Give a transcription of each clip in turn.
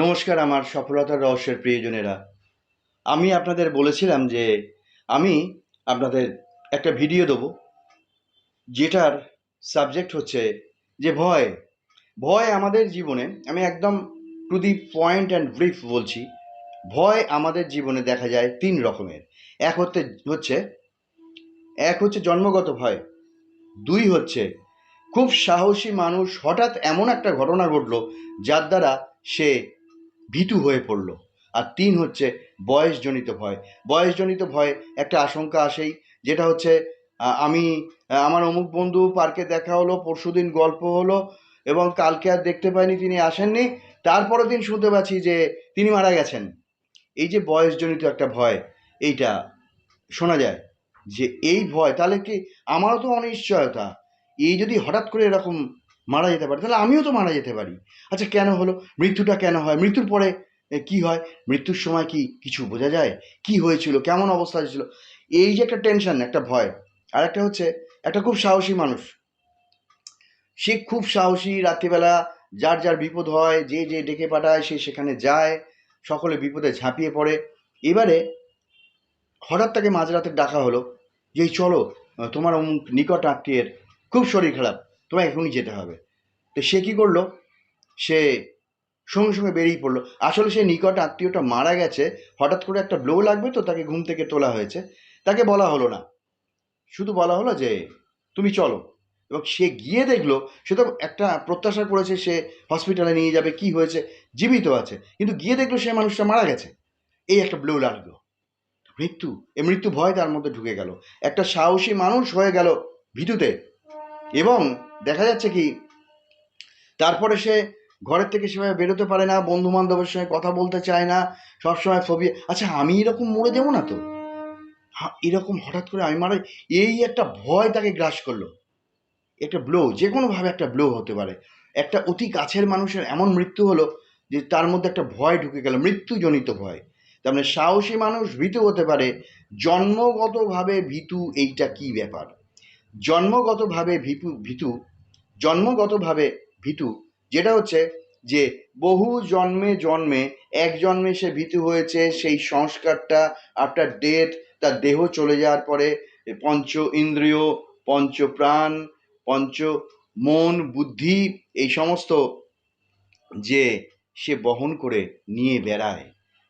নমস্কার, আমার সফলতার রহস্যের প্রিয়জনেরা। আমি আপনাদের বলেছিলাম যে, আমি আপনাদের একটা ভিডিও দেবো, যেটার সাবজেক্ট হচ্ছে যে ভয়। ভয় আমাদের জীবনে, আমি একদম to the point and brief বলছি, ভয় আমাদের জীবনে দেখা যায় তিন রকমের। এক হচ্ছে হচ্ছে, এক হচ্ছে জন্মগত ভয়, দুই হচ্ছে খুব সাহসী মানুষ হঠাৎ এমন একটা ঘটনা ঘটলো যার দ্বারা সে ভীতু হয়ে পড়ল। আর তিন হচ্ছে বয়সজনিত ভয়। বয়সজনিত ভয় একটা আশঙ্কা আসেই, যেটা হচ্ছে আমি আমার অমুক বন্ধু পার্কে দেখা হলো, পরশুদিন গল্প হলো, এবং কালকে আর দেখতে পাইনি, তিনি আসেননি। তারপরের দিন শুনতে পাচ্ছি যে তিনি মারা গেছেন। এই যে বয়সজনিত একটা ভয়, এইটা শোনা যায় যে এই ভয়, তাহলে কি আমারও তো অনিশ্চয়তা? এই যদি হঠাৎ করে এরকম মারা যেতে পারে। তাহলে আমিও তো মারা যেতে পারি। আচ্ছা কেন হলো? মৃত্যুটা কেন হয়? মৃত্যুর পরে কি হয়? মৃত্যুর সময় কি কিছু বোঝা যায়? কি হয়েছিল? কেমন অবস্থা ছিল এই যে একটা টেনশন একটা ভয়। আর একটা হচ্ছে, একটা খুব সাহসী মানুষ। সে খুব সাহসী রাত্রিবেলা, যার যার বিপদ হয়, যে যে ডেকে পাঠায়, সে সেখানে যায়, সকলে বিপদে ঝাঁপিয়ে পড়ে। এবারে হঠাৎ তাকে মাঝরাতে ডাকা হলো যে চলো, তোমার অমুক নিকট আত্মীয়ের খুব শরীর খারাপ। তোমায় এখনই যেতে হবে। তো সে কি করল? সে সঙ্গে সঙ্গে বেরিয়ে পড়ল। আসলে সে নিকট আত্মীয়টা মারা গেছে। হঠাৎ করে একটা ব্লো লাগবে তো তাকে ঘুম থেকে তোলা হয়েছে। তাকে বলা হলো না। শুধু বলা হলো যে, তুমি চলো। এবং সে গিয়ে দেখল, সে তো একটা প্রত্যাশা করেছে সে হসপিটালে নিয়ে যাবে, কি হয়েছে, জীবিত আছে। কিন্তু গিয়ে দেখল সে মানুষটা মারা গেছে। এই একটা ব্লো লাগল। মৃত্যু, এ মৃত্যু ভয় তার মধ্যে ঢুকে গেল। একটা সাহসী মানুষ হয়ে গেল ভীতুতে। এবং দেখা যাচ্ছে কি, তারপরে সে ঘরের থেকে সেভাবে বেরোতে পারে না বন্ধু বান্ধবের সঙ্গে কথা বলতে চায় না, সবসময় ফবি আচ্ছা আমি এরকম মরে যাব না তো? এরকম হঠাৎ করে আমি মারা, এই একটা ভয় তাকে গ্রাস করল। একটা ব্লো যে কোনোভাবে একটা ব্লো হতে পারে। একটা অতি কাছের মানুষের এমন মৃত্যু হলো যে তার মধ্যে একটা ভয় ঢুকে গেল, মৃত্যুজনিত ভয়। তার মানে সাহসী মানুষ ভীতু হতে পারে, জন্মগতভাবে ভীতু এইটা কি ব্যাপার? জন্মগতভাবে ভীতু ভীতু জন্মগতভাবে ভীতু, যেটা হচ্ছে যে বহু জন্মে জন্মে এক জন্মে সে ভীতু হয়েছে, সেই সংস্কারটা আফটার ডেথ তার দেহ চলে যাওয়ার পরে পঞ্চ ইন্দ্রিয়, পঞ্চ প্রাণ, পঞ্চ মন, বুদ্ধি, এই সমস্ত যে সে বহন করে নিয়ে বেড়ায়।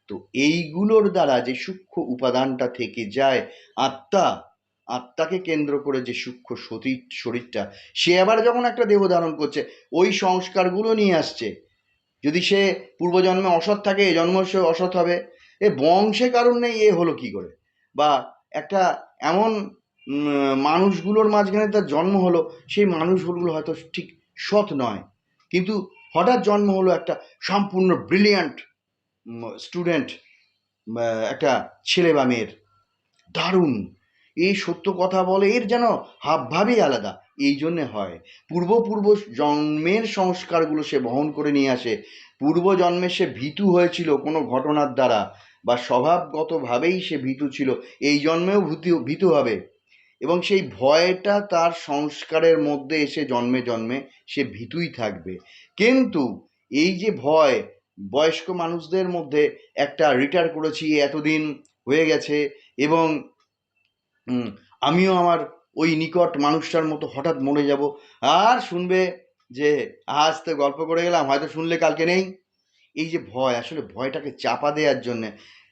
তো এইগুলোর দ্বারা যে সূক্ষ্ম উপাদানটা থেকে যায়, আত্মা আত্মাকে কেন্দ্র করে যে সূক্ষ্ম শরীর শরীরটা, সে আবার যখন একটা দেহ ধারণ করছে, ওই সংস্কারগুলো নিয়ে আসছে। যদি সে পূর্বজন্মে অসৎ থাকে, এ জন্ম সে অসৎ হবে। এ বংশে কারণ নেই, এ হলো কি করে? বা একটা এমন মানুষগুলোর মাঝখানে তার জন্ম হলো, সেই মানুষগুলো হয়তো ঠিক সৎ নয়। কিন্তু হঠাৎ জন্ম হলো একটা সম্পূর্ণ ব্রিলিয়ান্ট স্টুডেন্ট একটা ছেলে বা মেয়ের। দারুণ! এই সত্য কথা বলে, এর যেন হাবভাবই আলাদা। এই জন্যে হয়। পূর্ব পূর্ব জন্মের সংস্কারগুলো সে বহন করে নিয়ে আসে। পূর্ব জন্মে সে ভীতু হয়েছিল কোনো ঘটনার দ্বারা বা স্বভাবগতভাবেই সে ভীতু ছিল। এই জন্মেও ভীতু ভীতু হবে। এবং সেই ভয়টা তার সংস্কারের মধ্যে এসে জন্মে জন্মে সে ভীতুই থাকবে। কিন্তু এই যে ভয়, বয়স্ক মানুষদের মধ্যে একটা রিটায়ার করেছি, এতদিন হয়ে গেছে এবং আমিও আমার ওই নিকট মানুষটার মতো হঠাৎ মরে যাব। আর শুনবে যে আজ তো গল্প করে গেলাম, হয়তো শুনলে কালকে নেই। এই যে ভয়, আসলে ভয়টাকে চাপা দেওয়ার জন্যে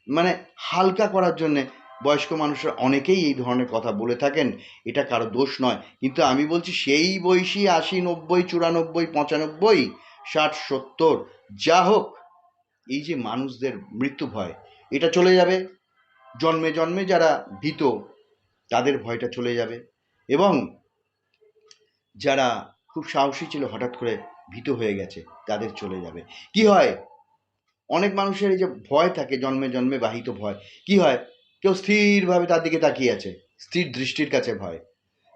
মানে হালকা করার জন্যে বয়স্ক মানুষরা অনেকেই এই ধরনের কথা বলে থাকেন, এটা কারও দোষ নয়। কিন্তু আমি বলছি, সেই বয়সী আশি নব্বই, চুরানব্বই, পঁচানব্বই, ষাট, সত্তর, যা হোক, এই যে মানুষদের মৃত্যু ভয়, এটা চলে যাবে। জন্মে জন্মে যারা ভীত তাদের ভয়টা চলে যাবে। এবং যারা খুব সাহসী ছিল, হঠাৎ করে ভীত হয়ে গেছে, তাদের চলে যাবে। কি হয়? অনেক মানুষের এই যে ভয় থাকে, জন্মে জন্মে বাহিত ভয়। কি হয়? কেউ স্থিরভাবে তার দিকে তাকিয়ে আছে, স্থির দৃষ্টির কাছে ভয়।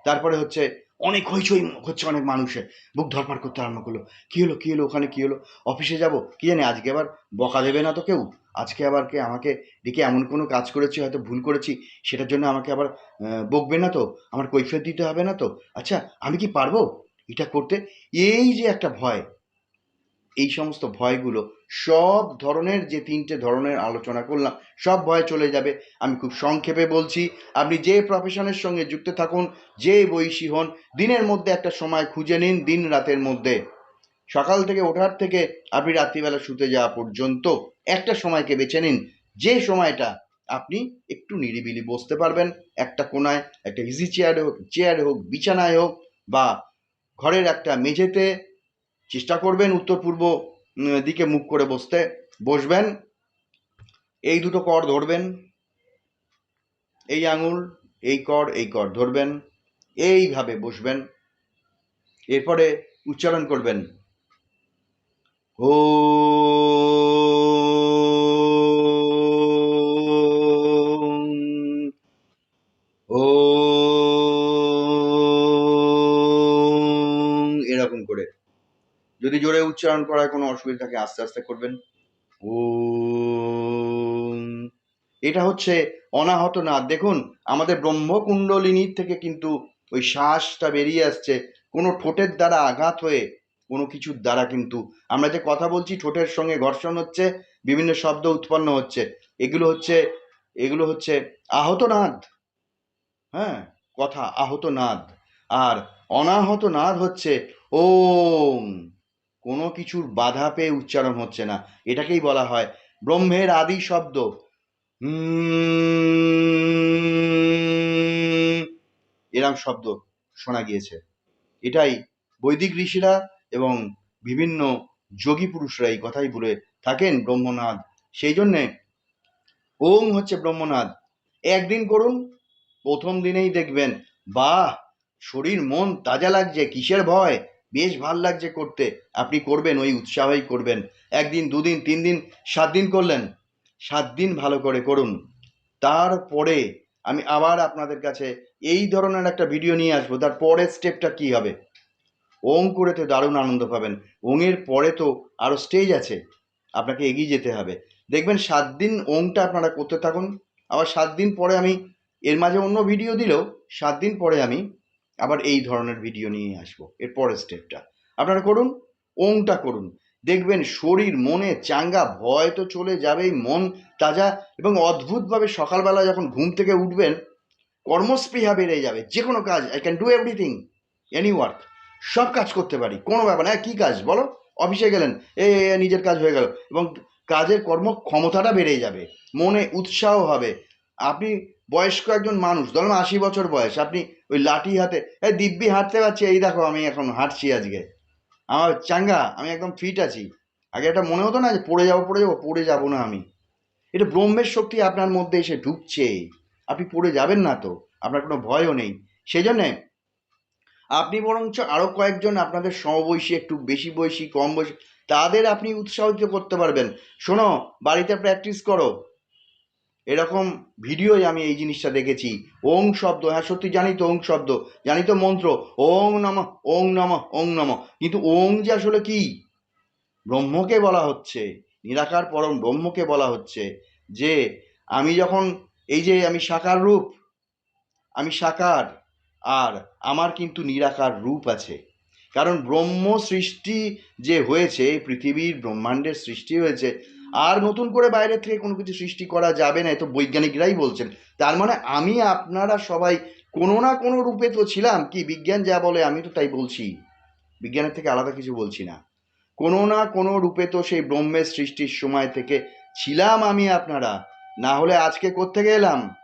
তারপরে হচ্ছে অনেক হইচই হচ্ছে অনেক মানুষের। বুক ধরপাড় করতে আরম্ভ করল। কী হলো কী হলো, ওখানে কী হলো? অফিসে যাব, কি জানি আজকে আবার বকা দেবে না তো কেউ? আজকে আবার কে আমাকে দেখে এমন কোনো কাজ করেছি, হয়তো ভুল করেছি, সেটার জন্য আমাকে আবার বকবে না তো? আমার কৈফিয়ত দিতে হবে না তো? আচ্ছা আমি কি পারব? এটা করতে? এই যে একটা ভয় এই সমস্ত ভয়গুলো সব ধরনের যে তিনটে ধরনের আলোচনা করলাম, সব ভয় চলে যাবে। আমি খুব সংক্ষেপে বলছি, আপনি যে প্রফেশনের সঙ্গে যুক্ত থাকুন, যে বৈশী হন, দিনের মধ্যে একটা সময় খুঁজে নিন, দিন রাতের মধ্যে। সকাল থেকে ওঠার থেকে আপনি রাত্রিবেলা শুতে যাওয়া পর্যন্ত একটা সময়কে বেছে নিন। যে সময়টা আপনি একটু নিরিবিলি বসতে পারবেন, একটা কোনায়, একটা ইজি চেয়ারে হোক চেয়ারে হোক, বিছানায় হোক, বা ঘরের একটা মেঝেতে চেষ্টা করবেন উত্তর পূর্ব দিকে মুখ করে বসতে। বসবেন, এই দুটো কর ধরবেন, এই আঙুল, এই কর এই কর ধরবেন, এইভাবে বসবেন। এরপরে উচ্চারণ করবেন ও যদি জোরে উচ্চারণ করার কোনো অসুবিধা থাকে, আস্তে আস্তে করবেন। ও এটা হচ্ছে অনাহত নাদ দেখুন, আমাদের ব্রহ্মকুণ্ডলিনীর থেকে কিন্তু ওই শ্বাসটা বেরিয়ে আসছে। কোনো ঠোঁটের দ্বারা আঘাত হয়ে কোনো কিছুর দ্বারা কিন্তু। আমরা যে কথা বলছি, ঠোঁটের সঙ্গে ঘর্ষণ হচ্ছে, বিভিন্ন শব্দ উৎপন্ন হচ্ছে। এগুলো হচ্ছে এগুলো হচ্ছে আহত নাদ। হ্যাঁ কথা আহত নাদ। আর অনাহত নাদ হচ্ছে ওম। কোনো কিছুর বাধা পেয়ে উচ্চারণ হচ্ছে না। এটাকেই বলা হয় ব্রহ্মের আদি শব্দ। এরম শব্দ শোনা গিয়েছে। এটাই বৈদিক ঋষিরা এবং বিভিন্ন যোগী পুরুষরা এই কথাই বলে থাকেন ব্রহ্মনাদ। সেই জন্যে ওং হচ্ছে ব্রহ্মনাদ। একদিন করুন, প্রথম দিনেই দেখবেন, বাহ, শরীর মন তাজা লাগছে, কিসের ভয়? বেশ ভালো লাগছে করতে। আপনি করবেন, ওই উৎসাহই করবেন। একদিন, দুদিন তিন দিন সাত দিন করলেন। সাত দিন ভালো করে করুন। তারপরে আমি আবার আপনাদের কাছে এই ধরনের একটা ভিডিও নিয়ে আসব। তার পরের স্টেপটা কি হবে? ওং করে তো দারুণ আনন্দ পাবেন। ওংয়ের পরে তো আরও স্টেজ আছে। আপনাকে এগিয়ে যেতে হবে। দেখবেন সাত দিন ওংটা আপনারা করতে থাকুন। আবার সাত দিন পরে আমি, এর মাঝে অন্য ভিডিও দিলেও সাত দিন পরে আমি আবার এই ধরনের ভিডিও নিয়ে আসব। এর পরের স্টেপটা আপনারা করুন ওংটা করুন। দেখবেন শরীর, মনে, চাঙ্গা, ভয় তো চলে যাবেই, মন তাজা এবং অদ্ভুতভাবে সকালবেলা যখন ঘুম থেকে উঠবেন, কর্মস্পৃহা বেড়ে যাবে। যে কোনো কাজ I can do everything any work সব কাজ করতে পারি, কোনো ব্যাপার না। কী কাজ বলো? অফিসে গেলেন, এ নিজের কাজ হয়ে গেল এবং কাজের কর্ম ক্ষমতাটা বেড়ে যাবে, মনে উৎসাহ হবে। আপনি বয়স্ক একজন মানুষ, ধরুন আশি বছর বয়স, আপনি ওই লাঠি হাতে। এই দিব্যি হাঁটতে পারছি? এই দেখো আমি এখন হাঁটছি আজকে। আমার চাঙ্গা, আমি একদম ফিট আছি। আগে এটা মনে হতো না যে পড়ে যাব পড়ে যাব পড়ে যাব না আমি। এটা ব্রহ্মের শক্তি আপনার মধ্যে এসে ঢুকছে। আপনি পড়ে যাবেন না তো, আপনার কোনো ভয়ও নেই। সেই জন্যে আপনি বরঞ্চ আরও কয়েকজন আপনাদের সমবয়সী, একটু বেশি বয়সী, কম বয়সী, তাদের আপনি উৎসাহিত করতে পারবেন। শোনো, বাড়িতে প্র্যাকটিস করো। এরকম ভিডিওই আমি এই জিনিসটা দেখেছি। ওং শব্দ হ্যাঁ সত্যি জানি তো ওং শব্দ, জানি তো মন্ত্র, ওং নম ওং নম ওং নম, কিন্তু ওং যে আসলে কি? ব্রহ্মকে বলা হচ্ছে, নিরাকার পরম ব্রহ্মকে বলা হচ্ছে, যে আমি যখন এই যে আমি সাকার রূপ, আমি সাকার, আর আমার কিন্তু নিরাকার রূপ আছে। কারণ ব্রহ্ম সৃষ্টি যে হয়েছে, পৃথিবীর ব্রহ্মাণ্ডের সৃষ্টি হয়েছে আর নতুন করে বাইরে থেকে কোনো কিছু সৃষ্টি করা যাবে না, এ তো বৈজ্ঞানিকরাই বলছেন। তার মানে আমি আপনারা সবাই কোনো না কোনো রূপে তো ছিলাম, কি বিজ্ঞান যা বলে আমি তো তাই বলছি। বিজ্ঞানের থেকে আলাদা কিছু বলছি না। কোনো না কোনো রূপে তো সেই ব্রহ্মের সৃষ্টির সময় থেকে ছিলাম আমি আপনারা। না হলে আজকে কোত্থেকে এলাম?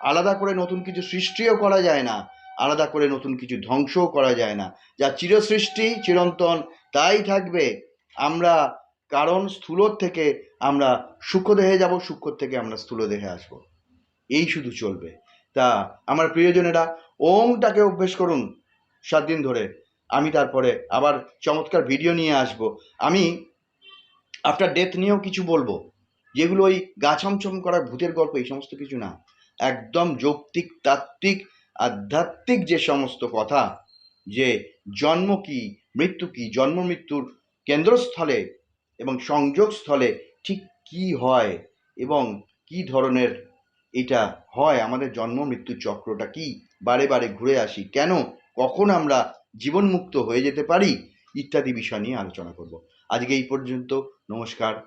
আলাদা করে নতুন কিছু সৃষ্টিও করা যায় না, আলাদা করে নতুন কিছু ধ্বংসও করা যায় না। যা চিরসৃষ্টি, চিরন্তন, তাই থাকবে। আমরা কারণ স্থূলর থেকে আমরা সূক্ষ্ম দেহে যাব সূক্ষ্ম থেকে আমরা স্থূল দেহে আসব। এই শুধু চলবে। তা আমার প্রিয়জনেরা ওংটাকে অভ্যেস করুন সাত দিন ধরে। আমি তারপরে আবার চমৎকার ভিডিও নিয়ে আসব। আমি আফটার ডেথ নিয়েও কিছু বলব। যেগুলো ওই গা ছমছম করা ভূতের গল্প, এই সমস্ত কিছু না। একদম যৌক্তিক, তাত্ত্বিক, আধ্যাত্মিক যে সমস্ত কথা, যে জন্ম কি, মৃত্যু কি, জন্ম মৃত্যুর কেন্দ্রস্থলে এবং সংযোগস্থলে ঠিক কি হয় এবং কি ধরনের এটা হয়, আমাদের জন্ম মৃত্যু চক্রটা কি, বারে বারে ঘুরে আসি, কেন, কখন আমরা জীবনমুক্ত হয়ে যেতে পারি, ইত্যাদি বিষয় নিয়ে আলোচনা করব। আজকে এই পর্যন্ত, নমস্কার।